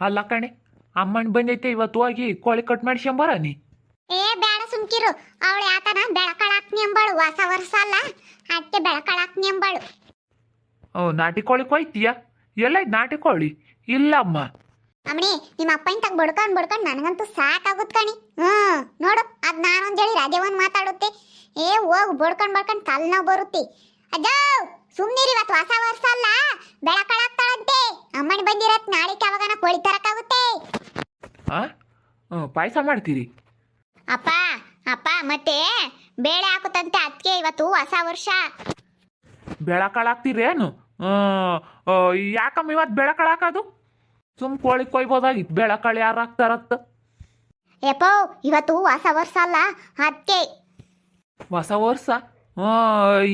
ಅಲ್ಲ ಕಣೆ ಅಮ್ಮನ್ ಬಂದೈತೆ ಇವತ್ತು ಹೋಗಿ ಕೋಳಿ ಕಟ್ ಮಾಡ್ಸ್ಕೊಂಬರ ನೀ ಏ ಬೇಡ ಸುಮ್ಕಿರು. ಅವಳು ಯಾತನ? ಬೆಳಕಳಾಕ್ನಿ ಎಂಬಳು ಹೊಸ ವರ್ಷ ಅಲ್ಲ. ಅದಕ್ಕೆ ಬೆಳಕಳಾಕ್ನಿ ಎಂಬಳು ಓ ನಾಟಿ ಕೋಳಿ ಕೊಯ್ತೀಯ? ಎಲ್ಲ ನಾಟಿ ಕೋಳಿ? ಇಲ್ಲಮ್ಮ. ಅಮ್ಮಣಿ ನಿಮ್ಮ ಅಪ್ಪನ ತಗ ಬಡ್ಕೊಂಡ್ ಬಡ್ಕೊಂಡ್ ನನಗಂತೂ ಸಾಕಾಗುತ್ತ ಕಣಿ. ಹ್ಮ್ ನೋಡು ಅದ್ ನಾನೊಂದ್ ಹೇಳಿ ರಾಜವನ್ ಮಾತಾಡುತ್ತೆ. ಏ ಹೋಗ್ ಬಡ್ಕೊಂಡ್ ಬಡ್ಕೊಂಡ್ ತಲೆನೋವು ಬರುತ್ತೆ. ಅಜ್ಜ! ಸುಮ್ನಿರಿ ಇವತ್ತು ಹೊಸ ವರ್ಷ ಅಲ್ಲ. ಬೆಳಕಳಾಗ್ತಾಳಂತೆ ಅಮ್ಮನ ಬಂದಿರತ್ ನಾಳೆ ಯಾವಾಗನ ಕೋಳಿ ತರಕಾಗುತ್ತೆ ಆ? ಪಾಯಸ ಮಾಡ್ತೀರಿ. ಅಪ್ಪ ಅಪ್ಪ ಮತ್ತೆ ಬೇಳೆ ಹಾಕುತ್ತಂತೆ ಅದಕ್ಕೆ ಇವತ್ತು ಹೊಸ ವರ್ಷ. ಬೆಳಕಳಾಕ್ತೀರೇನು ಯಾಕಮ್ಮ ಇವತ್ತು ಬೆಳಕಳಾಕೋದು ಸುಮ್ ಕೋಳಿ ಕೊಯ್ಬೋದಾಗಿತ್ತು. ಬೆಳಕಳಿ ಯಾರು ಹಾಕ್ತಾರತ್ತ? ಯಪ್ಪೋ ಇವತ್ತು ಹೊಸ ವರ್ಷ ಅಲ್ಲ ಅದಕ್ಕೆ ಹೊಸ ವರ್ಷ?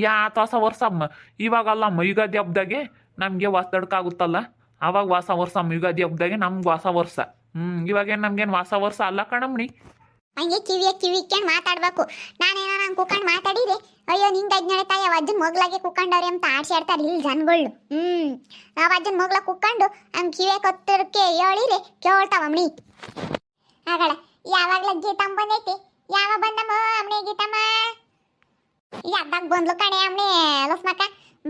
ಯಾತ ಹೊಸ ವರ್ಷ ಮ ಇವಾಗಲ್ಲಮ್ಮ ಯುಗಾದಿ ಹಬ್ಬದಾಗೆ ನಮಗೆ ಹೊಸದಡ್ಕಾಗುತ್ತಲ್ಲ ಅವಾಗ ಹೊಸ ವರ್ಷ ಯುಗಾದಿ ಹಬ್ದಾಗೆ ನಮ್ಗೆ ಹೊಸ ವರ್ಷ ಹ್ಞೂ ಇವಾಗೇನು ನಮ್ಗೇನು ಹೊಸ ವರ್ಷ ಅಲ್ಲ ಕಣಮ್ನಿ ಹಂಗೆ ಕಿವಿಯ ಕಿವಿ ಇಕ್ಕೊಂಡು ಮಾತಾಡ್ಬೇಕು. ನಾನೇನೋ ನಾನು ಕುಕ್ಕಂಡು ಮಾತಾಡಿದೆ ಅಯ್ಯೋ, ನಿಂದ ಅಜ್ಞಾನ ತಾಯಿ ಅಜ್ಜನ ಮಗ್ಲಾಗೆ ಕುಕ್ಕಂಡವ್ರಿ ಅಂತ ಆಡ್ಸಾಡ್ತಾರೆ ಇಲ್ಲಿ ಜನಗಳು ಹ್ಮ್ ಆ ಅಜ್ಜನ ಮಗ್ಲ ಕುಕ್ಕಂಡು ನಮ್ಮ ಕಿವಿಯ ಕೊತ್ತಿರಕ್ಕೆ ಹೇಳಿರಿ ಕೇಳ್ತಾವ ಅಮ್ಮಣಿ ಆಗಳ ಯಾವಾಗ್ಲ ಗೀತಮ್ಮ ಬಂದೈತಿ? ಯಾವ ಬಂದಮ್ಮ ಅಮ್ಮನೆ ಗೀತಮ್ಮ? ಯಾವಾಗ ಬಂದ್ಲು ಕಣೆ ಅಮ್ಮಣಿ ಲಸ್ಮಕ್ಕ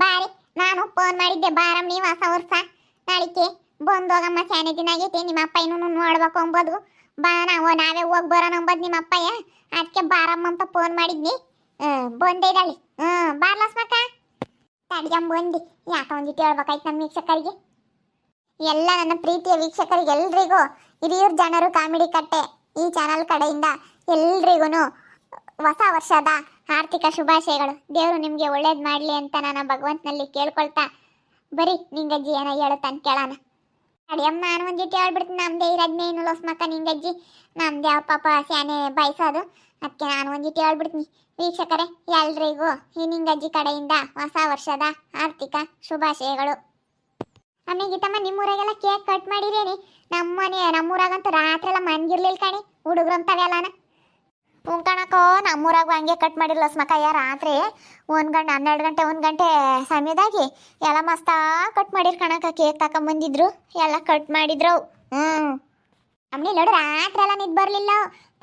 ಬಾರಿ, ನಾನು ಫೋನ್ ಮಾಡಿದ್ದೆ, ಬಾರಮ್ಮಿ ಹೊಸ ವರ್ಷ ನಾಳಿಕೆ ಬಂದೋಗಮ್ಮ ಸ್ಯಾನೆ ದಿನ ಆಗೈತಿ, ನಿಮ್ಮ ಅಪ್ಪ ಇನ್ನೂ ನೋಡ್ಬೇಕು ಅಂಬೋದು. ಬಾ ನಾವು, ನಾವೇ ಹೋಗಿ ಬರೋಣ ಅಂಬೋದು ನಿಮ್ಮ ಅಪ್ಪಯ್ಯ. ಅದಕ್ಕೆ ಬಾರಮ್ಮ ಅಂತ ಫೋನ್ ಮಾಡಿದ್ನಿ. ಬಂದೆ ಇದ್ದಾಳಿ. ಹ್ಞೂ ಬಾರ್ಲಸ್ಮಕ್ಕ ತಡಿಯಮ್ಮ ಬಂದು. ಯಾಕ ಒಂದಿಟ್ಟು ಹೇಳ್ಬೇಕಾಯ್ತು ನಮ್ಮ ವೀಕ್ಷಕರಿಗೆ. ಎಲ್ಲ ನನ್ನ ಪ್ರೀತಿಯ ವೀಕ್ಷಕರಿಗೆ ಎಲ್ರಿಗೂ, ಹಿರಿಯೂರು ಜನರು ಕಾಮಿಡಿ ಕಟ್ಟೆ ಈ ಚಾನಲ್ ಕಡೆಯಿಂದ ಎಲ್ರಿಗೂ ಹೊಸ ವರ್ಷದ ಆರ್ಥಿಕ ಶುಭಾಶಯಗಳು. ದೇವರು ನಿಮಗೆ ಒಳ್ಳೇದು ಮಾಡಲಿ ಅಂತ ನಾನು ಭಗವಂತನಲ್ಲಿ ಕೇಳ್ಕೊಳ್ತಾ ಬರೀ ನಿಂಗಜ್ಜಿ ಏನೋ ಹೇಳುತ್ತಾನೆ ಕೇಳೋಣ ಅಡಿಯಮ್ಮ ನಾನು ಒಂದಿಟ್ಟು ಹೇಳ್ಬಿಡ್ತೀನಿ. ನಮ್ದೇ ಇರೋದ್ನೇ ಏನು ಲೋಸ್ಮಕ್ಕ ನಿಂಗಜ್ಜಿ. ನಮ್ದೇ ಪಾಪ ಸ್ಯಾನೆ ಬಯಸೋದು. ಅದಕ್ಕೆ ನಾನು ಒಂದಿಟ್ಟು ಹೇಳ್ಬಿಡ್ತೀನಿ. ವೀಕ್ಷಕರೇ, ಎಲ್ರಿಗೂ ಈ ನಿಂಗಜ್ಜಿ ಕಡೆಯಿಂದ ಹೊಸ ವರ್ಷದ ಆರ್ಥಿಕ ಶುಭಾಶಯಗಳು. ಆಮೇಲೆ ಗೀತಮ್ಮ, ನಿಮ್ಮೂರಾಗೆಲ್ಲ ಕೇಕ್ ಕಟ್ ಮಾಡಿರೇನಿ. ನಮ್ಮನೆ, ನಮ್ಮೂರಾಗಂತೂ ರಾತ್ರಿ ಎಲ್ಲ ಮನ್ಗಿರ್ಲಿಲ್ಲ ಕಣಿ. ಹುಡುಗ್ರಂತವೆಲ್ಲನ ಹ್ಞೂ ನಮ್ಮೂರಾಗ ಹಂಗೆ ಕಟ್ ಮಾಡಿಲ್ಲ ಸ್ಮಕಯ್ಯ ರಾತ್ರಿ. ಒಂದು ಗಂಟೆ, ಹನ್ನೆರಡು ಗಂಟೆ, ಒಂದು ಗಂಟೆ ಸಮಯದಾಗಿ ಎಲ್ಲ ಮಸ್ತ ಕಟ್ ಮಾಡಿರ್ ಕಣಕ್ಕ ಕೇಕ್ ತಕೊಂಬಂದಿದ್ರು ಎಲ್ಲ ಕಟ್ ಮಾಡಿದ್ರು. ಹ್ಞೂ ಅಮ್ಮಿ ನೋಡು, ರಾತ್ರಿ ಎಲ್ಲ ನಿದ್ ಬರಲಿಲ್ಲ.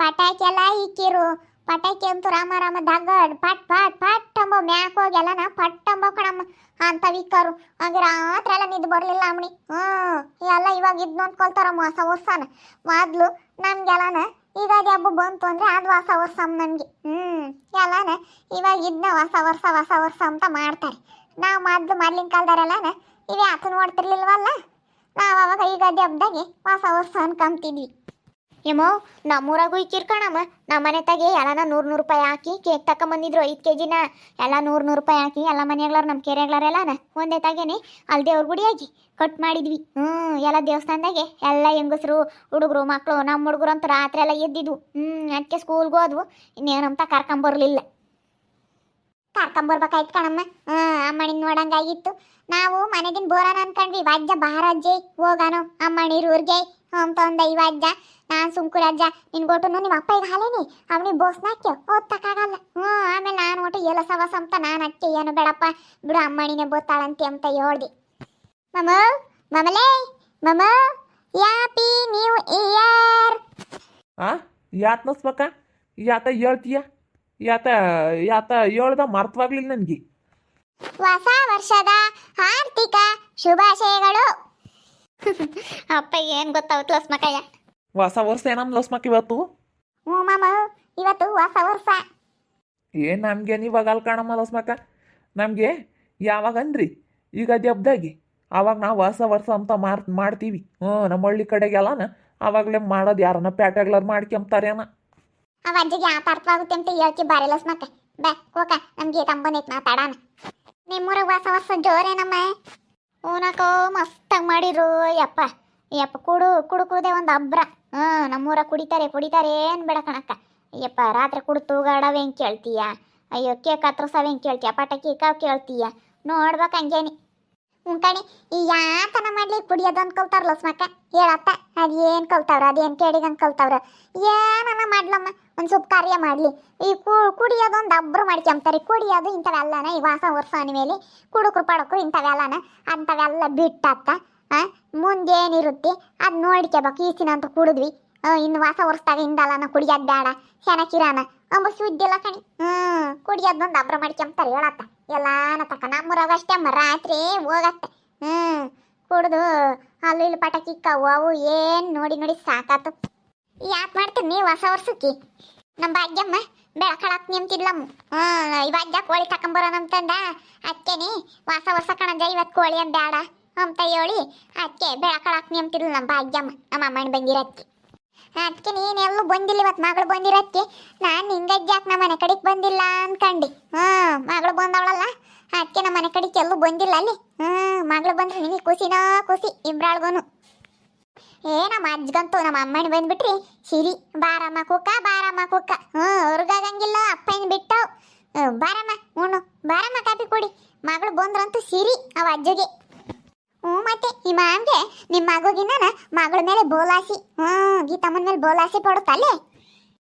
ಪಟಾಕಿ ಎಲ್ಲ ಇಕ್ಕಿರು ಪಟಾಕಿ ಅಂತೂ ರಾಮ ರಾಮ ದಗಡ್. ಪಟ್ ಪಟ್ ಪಟ್ ಅಂಬೋ, ಮ್ಯಾಕ್ ಹೋಗಿ ಎಲ್ಲ ನಾ ಪಟ್ ಅಂಬೋ ಕಣಮ್ಮ. ಅಂತ ವಿಕ್ಕರು ಹಂಗೆ ರಾತ್ರಿ ಎಲ್ಲ ನಿದ್ ಬರಲಿಲ್ಲ ಅಮ್ಮಿ ಹ್ಞೂ ಎಲ್ಲ ಇವಾಗ ಇದ್ ನೋಡ್ಕೊಳ್ತಾರಮ್ಮ ಹೊಸ ಹೊಸನ. ಮೊದಲು ನಮ್ಗೆಲ್ಲನ ಯುಗಾದಿ ಹಬ್ಬ ಬಂತು ಅಂದ್ರೆ ಅದು ಹೊಸ ವರ್ಷ ನನಗೆ ಹ್ಮ್ ಎಲ್ಲಾನ ಇವಾಗ ಇದನ್ನ ಹೊಸ ವರ್ಷ ಹೊಸ ವರ್ಷ ಅಂತ ಮಾಡ್ತಾರೆ. ನಾವು ಮೊದ್ಲು ಮೊದ್ಲಿನ ಕಾಲದವರೆಲ್ಲನ ಇವೇ ಆತು ನೋಡ್ತಿರ್ಲಿಲ್ವಲ್ಲ? ನಾವು ಅವಾಗ ಯುಗಾದಿ ಹಬ್ಬದಾಗೆ ಹೊಸ ವರ್ಷ ಅನ್ಕೊಂತಿದ್ವಿ ಏಮೋ ನಮ್ಮೂರಾಗೂ ಕಿರ್ಕಣಮ್ಮ ನಮ್ಮ. ಮನೆ ಎಲ್ಲಾನ ನೂರು ನೂರು ರೂಪಾಯಿ ಹಾಕಿ ಕೇಕ್ ತಕೊಂಬಂದಿದ್ರು ಐದು ಕೆ ಜಿನ ಎಲ್ಲ ನೂರು ನೂರು ರೂಪಾಯಿ ಹಾಕಿ ಎಲ್ಲ ಮನೆಗಳವ್ರು ನಮ್ಮ ಕೆರೆಗಳರೆಲ್ಲನ ಒಂದೇ ತಾಗೇನೆ ಅಲ್ಲಿ ದೇವ್ರ ಗುಡಿಯಾಗಿ ಕಟ್ ಮಾಡಿದ್ವಿ. ಹ್ಞೂ ಎಲ್ಲ ದೇವಸ್ಥಾನದಾಗೆ ಎಲ್ಲ ಹೆಂಗಸರು, ಹುಡುಗರು ಮಕ್ಕಳು ನಮ್ಮ ಹುಡುಗರು ಅಂತ ರಾತ್ರಿ ಎಲ್ಲ ಎದ್ದಿದ್ವು. ಹ್ಞೂ ಅದಕ್ಕೆ ಸ್ಕೂಲ್ಗೆ ಹೋದ್ವು. ಇನ್ನೇನಂತ ಕರ್ಕೊಂಬರ್ಲಿಲ್ಲ ಕರ್ಕೊಂಬರ್ಬೇಕಾಯ್ತು ಕಣಮ್ಮ. ಹ್ಞೂ ಅಮ್ಮಣಿನ ನೋಡಂಗಾಗಿತ್ತು. ನಾವು ಮನೆಗಿನ ಬೋರಾನ ಅನ್ಕೊಂಡ್ವಿ. ವಾಜ್ಯ ಬಾರಜ್ಜೆ ಹೋಗಾನು ಅಮ್ಮಣಿ ಊರ್ಗೆ. ಅಂತ ಅಂದ ಇವ ಅಜ್ಜ. ನಾನು ಸುಮ್ಕುರಜ್ಜ ನಿನ್ ಗೊಟ್ಟು ನಿಮ್ಮ ಅಪ್ಪ ಈಗ ಹಾಲೇನಿ? ಅವನಿಗೆ ಬೋಸ್ನಾಕ್ಯ ಓದ್ತಕ್ಕಾಗಲ್ಲ. ಹ್ಞೂ ಆಮೇಲೆ ನಾನು ಒಟ್ಟು ಎಲ್ಲ ಸವಸ ಅಂತ ನಾನು ಅಕ್ಕೆ ಏನು ಬೇಡಪ್ಪ. ಬಿಡು ಅಮ್ಮಣಿನೇ ಬೋತಾಳಂತೆ ಅಂತ ಹೇಳ್ದೆ. ಮಮ ಮಮಲೇ ಮಮ ಯಾಪಿ ನೀವು ಇಯರ್ ಆ? ಯಾತ್ ನಸ್ಬೇಕ? ಯಾತ ಹೇಳ್ತೀಯ? ಯಾತ ಯಾತ ಹೇಳ್ದ ಮರ್ತವಾಗ್ಲಿಲ್ಲ ನನಗೆ. ಹೊಸ ವರ್ಷದ ಆರ್ಥಿಕ ಶುಭಾಶಯಗಳು. ಅಪ್ಪ ಏನ್ ಗೊತ್ತಾಗುತ್ತೆ ಲಸ್ಮಕಯ್ಯ ಹೊಸ ವರ್ಷ ಏನಮ್ಮ ಲಸ್ಮಕ್ ಇವತ್ತು? ಹ್ಞೂ ಮಾಮ ಇವತ್ತು ಹೊಸ ವರ್ಷ. ಏನ್ ನಮ್ಗೇನು ಇವಾಗ ಕಾಣಮ್ಮ ಲಸ್ಮಕ ನಮಗೆ ಯಾವಾಗ ಅನ್ರಿ ಈಗ ಹಬ್ದಾಗಿ ಆವಾಗ ನಾವು ಹೊಸ ವರ್ಷ ಅಂತ ಮಾರ್ ಮಾಡ್ತೀವಿ. ಹ್ಞೂ ನಮ್ಮ ಹಳ್ಳಿ ಕಡೆಗೆಲ್ಲನ ಆವಾಗಲೇ ಮಾಡೋದು ಯಾರನ್ನ ಪ್ಯಾಟೆಗ್ಲರ್ ಮಾಡ್ಕೊಂತಾರೇನ ಅವ ಅಜ್ಜಿಗೆ ಆತ ಅರ್ಥವಾಗುತ್ತೆ ಅಂತ ಹೇಳ್ತಿ ಬಾರಿ ಬಾ ಹೋಗ ನಮ್ಗೆ ತಂಬಂದೈತೆ ಮಾತಾಡೋಣ ನಿಮ್ಮೂರ ಹೊಸ ವರ್ಷ ಜೋರೇನಮ್ಮ. ಹೂನಕೋ ಮಸ್ತಾಗಿ ಮಾಡಿರು ಯಪ್ಪ ಯಪ್ಪ ಕುಡು ಕುಡು ಕುಡ್ದೆ ಒಂದು ಅಬ್ರ. ಹ್ಞೂ ನಮ್ಮೂರ ಕುಡಿತಾರೆ ಕುಡಿತಾರೆ ಏನು ಬೇಡ ಕಣಕ್ಕ. ಅಯ್ಯಪ್ಪ ರಾತ್ರಿ ಕುಡು ತೂಗಾಡವೆ ಹೆಂಗೆ ಕೇಳ್ತೀಯ? ಅಯ್ಯೋ, ಕೇಕ್ ಹತ್ರ ಹೆಂಗೆ ಕೇಳ್ತೀಯ? ಪಟಾಕಿ ಕಾವು ಕೇಳ್ತೀಯ? ನೋಡ್ಬೇಕು ಹಂಗೇನಿ. ಕಣಿ, ಈ ಯಾತನ ಮಾಡ್ಲಿ ಕುಡಿಯೋದು ಅನ್ಕೊಳ್ತಾರಲ್ಲ ಲಸ್ಮಕ್ಕ. ಹೇಳತ್ತ, ಅದು ಏನು ಕಲ್ತಾವ್ರ ಅದೇನು ಕೇಳಿದ ಅನ್ಕೊಳ್ತಾವ್ರ ಏನನ ಮಾಡ್ಲಮ್ಮ, ಒಂದು ಸ್ವಲ್ಪ ಕಾರ್ಯ ಮಾಡಲಿ. ಈ ಕುಡಿಯೋದು ಒಂದು ಅಬ್ರು ಮಾಡ್ಕೊಂತಾರೆ ಕುಡಿಯೋದು ಇಂಥವೆಲ್ಲನ, ಈ ವಾಸ ವರ್ಷ ಮೇಲೆ. ಕುಡುಕ್ರು ಪಡಕ್ರು ಇಂಥವೆಲ್ಲನ, ಅಂಥವೆಲ್ಲ ಬಿಟ್ಟತ್ತ ಮುಂದೇನಿರುತ್ತೆ, ಅದು ನೋಡ್ಕೋಬೇಕು ಅಂತ ಕುಡಿದ್ವಿ. ಇನ್ನು ವಾಸ ಒರೆಸ್ದಾಗ ಹಿಂದಲ್ಲ ಕುಡಿಯೋದು ಬೇಡ ಅಮ್ಮ ಅಂಬ ಸುದ್ದಿಲ್ಲ ಕಣಿ. ಹ್ಮ್, ಕುಡಿಯೋದು ಒಂದು ಅಬ್ರ ಮಾಡ್ಕೊಂಬ್ತಾರೆ ಹೇಳತ್ತ. ಎಲ್ಲಾನ ತಕ ನಮ್ಮೂರಾಗ ಅಷ್ಟೇ ಮ ರಾತ್ರಿ ಹೋಗತ್ತೆ. ಹ್ಮ್, ಕುಡ್ದು ಅಲ್ಲಿ ಇಲ್ಲಿ ಪಟಾಕಿ ಇಕ್ಕವು ಅವು ಏನ್ ನೋಡಿ ನೋಡಿ ಸಾಕಾತು. ಯಾಕೆ ಮಾಡ್ತೀನಿ ಹೊಸ ವರ್ಷಕ್ಕೆ ನಮ್ಮ ಭಾಗ್ಯಮ್ಮ ಬೆಳಕಳಕ್ ಹ್ಮ್ ಇವಾಗ ಕೋಳಿ ತಕೊಂಬರೋಣ ಅಂತಂದ. ಅಕ್ಕೇನಿ ಹೊಸ ವರ್ಷ ಕಣಜ ಇವತ್ತು ಕೋಳಿ ಬೇಡ ಅಂತ ಹೇಳಿ ಅದಕ್ಕೆ ಬೆಳಕಳಕ್ ನಿಂತಿಲ್ಲ ನಮ್ಮ ಭಾಗ್ಯಮ್ಮ. ನಮ್ಮ ಅಮ್ಮನ ಬಂದಿರಕ್ಕೆ ಅದಕ್ಕೆ ನೀನೆಲ್ಲೂ ಬಂದಿಲ್ಲ ಇವತ್ತು ಮಗಳು ಬಂದಿರಕ್ಕೆ ನಾನು ಹಿಂಗಜ್ಜಿ ನಮ್ಮ ಮನೆ ಕಡೆಗೆ ಬಂದಿಲ್ಲ ಅನ್ಕಂಡು. ಹ್ಞೂ ಮಗಳು ಬಂದವಳಲ್ಲ. ಅದಕ್ಕೆ ನಮ್ಮ ಮನೆ ಕಡೆಗೆ ಎಲ್ಲೂ ಬಂದಿಲ್ಲ ಅಲ್ಲಿ. ಹ್ಞೂ ಮಗಳು ಬಂದ್ರೆ ನಿನಗೆ ಖುಷಿನೋ ಖುಷಿ ಇಬ್ರಾಳ್ಗೂನು ಏ ನಮ್ಮ ಅಜ್ಜಗಂತೂ ನಮ್ಮ ಅಮ್ಮನ ಬಂದ್ಬಿಟ್ರಿ. ಸಿರಿ, ಬಾರಮ್ಮ ಕುಕ್ಕ ಬಾರಮ್ಮ ಕುಕ್ಕ ಹ್ಞೂ ಅವ್ರಿಗಾಗಂಗಿಲ್ಲ ಅಪ್ಪನ ಬಿಟ್ಟವು. ಬಾರಮ್ಮ ಉಣ್ಣು ಬಾರಮ್ಮ ಕಾಪಿ ಕೊಡಿ. ಮಗಳು ಬಂದ್ರಂತೂ ಸಿರಿ ಅವ ಅಜ್ಜಗೆ. ಹ್ಞೂ, ಮತ್ತೆ ಈ ಮಾಮ್ಗೆ ನಿಮ್ಮ ಮಗುಗಿನ ಮಗಳ ಮೇಲೆ ಬೋಲಾಸಿ. ಹ್ಞೂ, ಗೀತಮ್ಮನ ಮೇಲೆ ಬೋಲಾಸಿ ಪಡುತ್ತಲ್ಲೇ?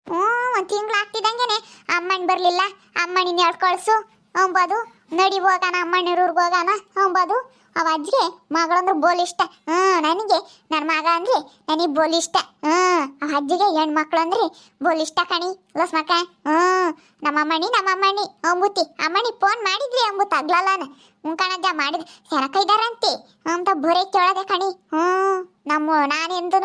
ಹ್ಞೂ, ಒಂದು ತಿಂಗಳು ಆಗ್ತಿದ್ದಂಗೆನೆ ಅಮ್ಮನ ಬರಲಿಲ್ಲ. ಅಮ್ಮನಿನ ಹೇಳ್ಕೊಳ್ಸು ಅಂಬೋದು ನಡಿ ಹೋಗೋಣ ಅಮ್ಮನ ಊರಿಗೆ ಹೋಗೋಣ ಅಂಬೋದು ಅವ ಅಜ್ಜಿಗೆ ಮಗಳಂದ್ರೆ ಬೋಲ್ ಇಷ್ಟ. ಹ್ಞೂ ನನಗೆ ನನ್ನ ಮಗ ಅಂದ್ರೆ ನನಗೆ ಬೋಲ್ ಇಷ್ಟ. ಹ್ಞೂ ಅವ ಅಜ್ಜಿಗೆ ಹೆಣ್ಮಕ್ಳು ಅಂದ್ರೆ ಬೋಲ್ ಇಷ್ಟ ಕಣಿ. ಲಸ್ ಮಕ್ಕ ಹ್ಞೂ ನಮ್ಮ ಅಮ್ಮಣಿ ನಮ್ಮ ಅಮ್ಮಣಿ ಅಂಬುತಿ. ಅಮ್ಮಣಿ ಫೋನ್ ಮಾಡಿದ್ರಿ ಅಂಬುತ್ತ ಅಗ್ಲಲ್ಲಾನ. ಮುಂಕಣಜ್ಜ ಮಾಡಿದ. ಮಾಡಿದ್ ಸೆನಕೈದಾರಂತೆ ಅಂತ ಬುರೆ ಕೇಳದೆ ಕಣಿ. ಹ್ಞೂ ನಮ್ಮ ನಾನೆಂದೂ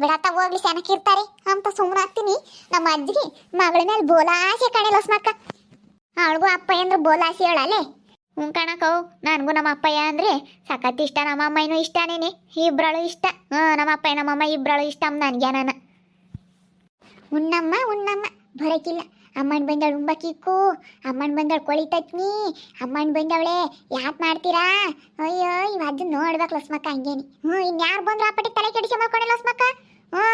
ಬಿಡತ್ತ ಹೋಗ್ಲಿ ಸೆನಕಿರ್ತಾರೆ ಅಂತ ಸುಮ್ಮನೆ ಆಗ್ತೀನಿ. ನಮ್ಮ ಅಜ್ಜಿಗೆ ಮಗಳ ಮೇಲೆ ಬೋಲಾಸೆ ಕಣಿ ಲಸ್ ಮಕ್ಕ. ಅವಳಿಗೂ ಅಪ್ಪ ಅಂದ್ರೆ ಬೋಲಾಸಿ ಹೇಳಲೆ ಹ್ಞೂ ಕಣಕವು ನನಗೂ ನಮ್ಮ ಅಪ್ಪಯ್ಯ ಅಂದ್ರೆ ಸಖತ್ ಇಷ್ಟ, ನಮ್ಮ ಅಮ್ಮನೂ ಇಷ್ಟನೇನೆ ಇಬ್ರಳು ಇಷ್ಟ. ಹ್ಞೂ, ನಮ್ಮ ಅಪ್ಪಯ್ಯ ನಮ್ಮಮ್ಮ ಇಬ್ರಳು ಇಷ್ಟ ನನಗೆ ನಾನು ಉಣ್ಣಮ್ಮ ಉಣ್ಣಮ್ಮ, ಬರಕಿಲ್ಲ. ಅಮ್ಮನ ಬಂದಳು ಉಂಬಕ್ಕಿಕ್ಕು ಅಮ್ಮನ ಬಂದಳು ಕೊಳಿತತ್ನಿ. ಅಮ್ಮನ ಬಂದವಳೆ, ಯಾಕೆ ಮಾಡ್ತೀರಾ? ಅಯ್ಯೋ, ಇವ್ ಅದು ನೋಡ್ಬೇಕು ಲಸ್ಮಕ್ಕ ಹಂಗೇನಿ. ಹ್ಞೂ, ಇನ್ಯಾರು ಬಂದ್ರು ಆ ಪಟ್ಟಿ ತಲೆ ಕೆಡಿಸಿ ಮಾಡ್ಕೊಂಡೆ ಲಸ್ಮಕ್ಕ? ಹ್ಞೂ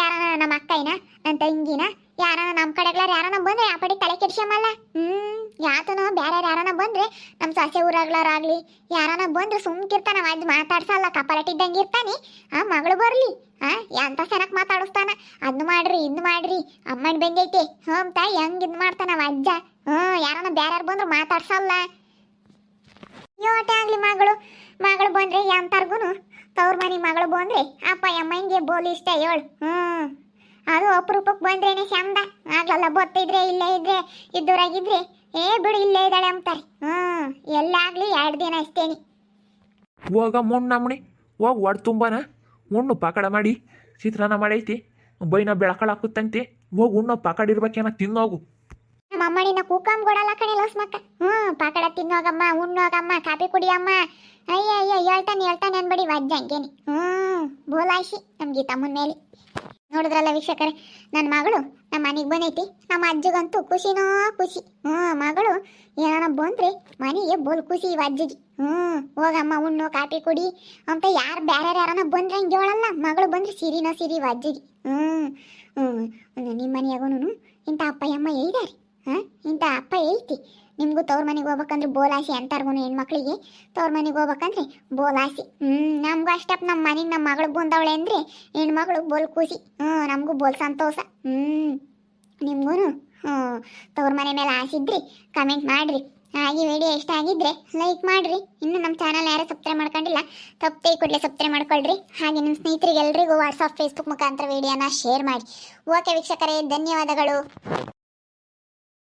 ಯಾರ ನಮ್ಮ ಅಕ್ಕಯ್ಯನ, ನನ್ನ ತಂಗಿನ? ಯಾರ ನಮ್ಮ ಕಡೆಗ್ಲಾರ ಯಾರನ ಬಂದ್ರೆ ಆ ಪಡಿ ತಲೆ ಕೆಡಿಸಮಲ್ಲ ಹ್ಮ್, ಯಾತನ ಬೇರೆ ಯಾರನ ಬಂದ್ರೆ ನಮ್ಮ ಸೊಸೆ ಊರಾಗ್ಲಾರಾಗ್ಲಿ ಯಾರನ ಬಂದ್ರೆ ಸುಮ್ಕಿರ್ತಾನ, ಅದ್ ಮಾತಾಡ್ಸಲ್ಲ, ಕಪಾಲಟ್ಟಿದ್ದಂಗೆ ಇರ್ತಾನೆ. ಆ ಮಗಳು ಬರ್ಲಿ, ಆ, ಎಂತ ಸೆನಕ್ ಮಾತಾಡಿಸ್ತಾನ? ಅದ್ನ ಮಾಡ್ರಿ ಇದ್ ಮಾಡ್ರಿ, ಅಮ್ಮನ ಬೆಂದೈತೆ ತಾಯಿ, ಹೆಂಗ್ ಇದ್ ಮಾಡ್ತಾನ ಅಜ್ಜ? ಹ್ಮ್, ಯಾರನ ಬೇರೆ ಬಂದ್ರು ಮಾತಾಡ್ಸಲ್ಲ. ಯೋಟೆ ಆಗ್ಲಿ ಮಗಳು ಮಗಳು ಬಂದ್ರೆ ಎಂತರ್ಗುನು? ತವ್ರ ಮನೆ ಮಗಳು ಬಂದ್ರೆ, ಅಪ್ಪ, ಅಮ್ಮಂಗೆ ಬೋಲಿ ಇಷ್ಟ ಹೇಳು ಹ್ಮ್. ಅದು ಅಪರೂಪಕ್ಕೆ ಬಂದ್ರೇನೆ ಚಂದ ಆಗ್ಲಲ್ಲ ಬೊತ್ತಿದ್ರೆ ಇಲ್ಲೇ ಇದ್ರೆ ಇದ್ದೂರಾಗಿದ್ರೆ ಏ ಬಿಡು ಇಲ್ಲೇ ಇದ್ದಾಳೆ ಅಂತಾರೆ ಹ್ಮ್ ಎಲ್ಲಾಗ್ಲಿ ಎರಡು ದಿನ ಅಷ್ಟೇನಿ. ಹೋಗ ಮುಣ್ಣು ನಮ್ಮಣಿ ಹೋಗಿ ಒಡ್ ತುಂಬಾನ. ಉಣ್ಣು ಪಕಡ ಮಾಡಿ ಚಿತ್ರಾನ್ನ ಮಾಡೈತಿ. ಬೈನ ಬೆಳಕಳಾಕುತ್ತಂತೆ ಹೋಗಿ ಉಣ್ಣೋ ಪಕಡ ಇರ್ಬೇಕೇನ ತಿನ್ನೋಗು. ನಮ್ಮ ಅಮ್ಮನಿನ ಕೂಕಂ ಕೊಡಲ್ಲ ಕಣೆ ಲಸ್ಮಕ್ಕ. ಹ್ಞೂ ಪಾಕಡ ತಿನ್ನೋಗಮ್ಮ ಉಣ್ಣೋಗಮ್ಮ ಕಾಪಿ ಕುಡಿಯಮ್ಮ. ಅಯ್ಯ ಅಯ್ಯ ಹೇಳ್ತಾನೆ ಹೇಳ್ತಾನೆ ಅನ್ಬಿಡಿ ವಜ್ಜ ಹಂಗೇನಿ. ಹ್ಮ್ ಬೋಲಾಯಿಸಿ ನಮ್ಗೆ ತಮ್ಮನ ಮೇಲೆ ನೋಡಿದ್ರಲ್ಲ ವೀಕ್ಷಕರೇ ನನ್ನ ಮಗಳು ನಮ್ಮ ಮನೆಗೆ ಬಂದೈತಿ ನಮ್ಮ ಅಜ್ಜಿಗಂತೂ ಖುಷಿನೋ ಖುಷಿ. ಹ್ಞೂ ಮಗಳು ಏನಾರ ಬಂದ್ರೆ ಮನೆಗೆ ಬೋಲ್ ಖುಷಿ ಇವ ಅಜ್ಜಿಗೆ. ಹ್ಞೂ, ಹೋಗಮ್ಮ, ಉಣ್ಣು, ಕಾಫಿ ಕುಡಿ ಅಂತ ಯಾರು ಬೇರೆ ಯಾರನ ಬಂದ್ರೆ ಹಂಗೆ ಹೇಳಲ್ಲ. ಮಗಳು ಬಂದ್ರೆ ಸಿರಿನೋ ಸಿರಿ ಇವ ಅಜ್ಜಿಗೆ. ಹ್ಞೂ ಹ್ಞೂ ನಿಮ್ಮ ಮನೆಯಾಗೂ ಇಂಥ ಅಪ್ಪ, ಅಮ್ಮ ಇದ್ದಾರೆ ಹಾಂ ಇಂಥ ಅಪ್ಪ ಹೇಳ್ತಿ, ನಿಮಗೂ ತವ್ರ ಮನೆಗೆ ಹೋಗ್ಬೇಕಂದ್ರೆ ಬೋಲಾಸಿ ಅಂತಾರ್ಗು ಹೆಣ್ಮಕ್ಳಿಗೆ ತವ್ರ ಮನೆಗೆ ಹೋಗ್ಬೇಕಂದ್ರೆ ಬೋಲಾಸಿ ಹ್ಞೂ ನಮಗೂ ಅಷ್ಟಪ್ಪ ನಮ್ಮ ಮನೆಗೆ ನಮ್ಮ ಮಗಳು ಬಂದವಳೆ ಅಂದರೆ ಹೆಣ್ಮಗಳು ಬೋಲ್ ಕೂಸಿ ಹ್ಞೂ ನಮಗೂ ಬೋಲ್ ಸಂತೋಷ. ಹ್ಞೂ ನಿಮ್ಗೂ ಹ್ಞೂ ತವ್ರ ಮನೆ ಮೇಲೆ ಆಸಿದ್ರಿ ಕಮೆಂಟ್ ಮಾಡಿರಿ. ಹಾಗೆ ವಿಡಿಯೋ ಇಷ್ಟ ಆಗಿದ್ರೆ ಲೈಕ್ ಮಾಡಿರಿ. ಇನ್ನು ನಮ್ಮ ಚಾನಲ್ ಯಾರು ಸಬ್ಸ್ಕ್ರೈಬ್ ಮಾಡ್ಕೊಂಡಿಲ್ಲ, ತಪ್ಪೇ ಕೂಡಲೇ ಸಬ್ಸ್ಕ್ರೈಬ್ ಮಾಡ್ಕೊಳ್ರಿ. ಹಾಗೆ ನಿಮ್ಮ ಸ್ನೇಹಿತರಿಗೆ ಎಲ್ರಿಗೂ ವಾಟ್ಸಪ್ ಫೇಸ್ಬುಕ್ ಮುಖಾಂತರ ವಿಡಿಯೋನ ಶೇರ್ ಮಾಡಿ. ಓಕೆ ವೀಕ್ಷಕರೇ, ಧನ್ಯವಾದಗಳು.